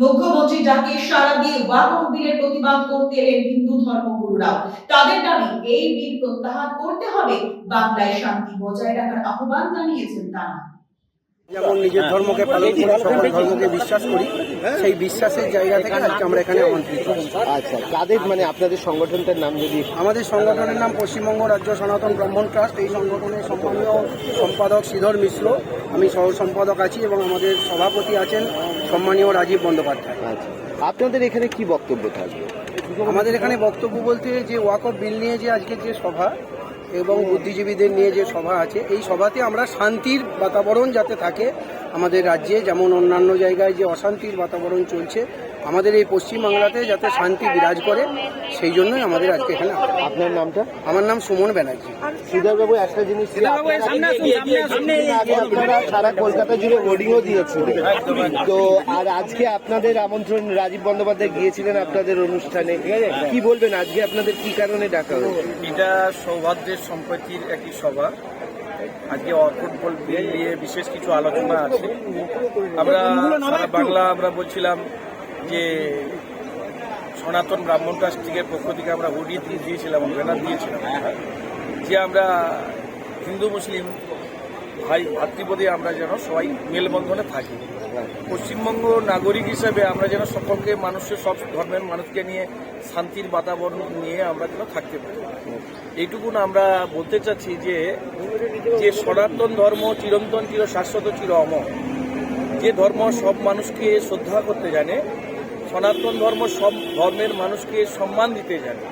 মুখ্যমন্ত্রী ডাকে সারা দিয়ে ওয়াকফ বিলের প্রতিবাদ করতে এলেন হিন্দু ধর্মগুরুরাও। তাদের দাবি এই বিল প্রত্যাহার করতে হবে বাংলায় শান্তি বজায় রাখার আহ্বান জানিয়েছেন তারা। যেমন নিজের ধর্মকে পালন করি সকল ধর্মকে বিশ্বাস করি সেই বিশ্বাসের জায়গা থেকে আজকে আমরা এখানে আমন্ত্রিত। আচ্ছা তাদের মানে আপনাদের সংগঠনটার নাম যদি আমাদের সংগঠনের নাম পশ্চিমবঙ্গ রাজ্য সনাতন ব্রাহ্মণ ট্রাস্ট এই সংগঠনের সম্মানীয় সম্পাদক শ্রীধর মিশ্র। আমি সহ সম্পাদক আছি এবং আমাদের সভাপতি আছেন সম্মানীয় রাজীব বন্দ্যোপাধ্যায়। আচ্ছা আপনাদের এখানে কি বক্তব্য থাকবে? আমাদের এখানে বক্তব্য বলতে যে ওয়াক অফ বিল নিয়ে যে আজকে যে সভা এবং বুদ্ধিজীবীদের নিয়ে যে সভা আছে এই সভাতে আমরা শান্তির বাতাবরণ যাতে থাকে আমাদের রাজ্যে যেমন অন্যান্য জায়গায় যে অশান্তির বাতাবরণ চলছে আমাদের এই পশ্চিমবাংলাতে যাতে শান্তি বিরাজ করে সেই জন্যই আমাদের আজকে এখানে আপনার নামটা? আমার নাম সুমন ব্যানার্জি। শ্রীধরবাবু একটা জিনিস আপনারা আগে আপনারা সারা কলকাতা জুড়ে হোর্ডিংও দিয়েছিলেন। তো আর আজকে আপনাদের আমন্ত্রণ রাজীব বন্দ্যোপাধ্যায় গিয়েছিলেন আপনাদের অনুষ্ঠানে। কি বলবেন আজকে আপনাদের কি কারণে ডাকা হয়েছে? এটা সৌভাগ্যের সম্পত্তির একটি সভা। আজকে অর্পণ বিল নিয়ে বিশেষ কিছু আলোচনা আছে। আমরা সারা বাংলা আমরা বলছিলাম যে সনাতন ব্রাহ্মণ ট্রাস্টিকের পক্ষ থেকে আমরা হুডি দিয়ে দিয়েছিলাম ব্যানার দিয়েছিলাম। যে আমরা হিন্দু, মুসলিম, ভাই, ভাতৃপদে আমরা যেন সবাই মেলবন্ধনে থাকি। পশ্চিমবঙ্গ নাগরিক হিসেবে আমরা যেন সকলকে, মানুষের, সব ধর্মের মানুষকে নিয়ে শান্তির বাতাবরণ নিয়ে আমরা যেন থাকতে পারি। এইটুকুন আমরা বলতে চাচ্ছি যে যে সনাতন ধর্ম চিরন্তন চির শাশ্বত চির অমর, যে ধর্ম সব মানুষকে শ্রদ্ধা করতে জানে সনাতন ধর্ম সব ধর্মের মানুষকে সম্মান দিতে জানে।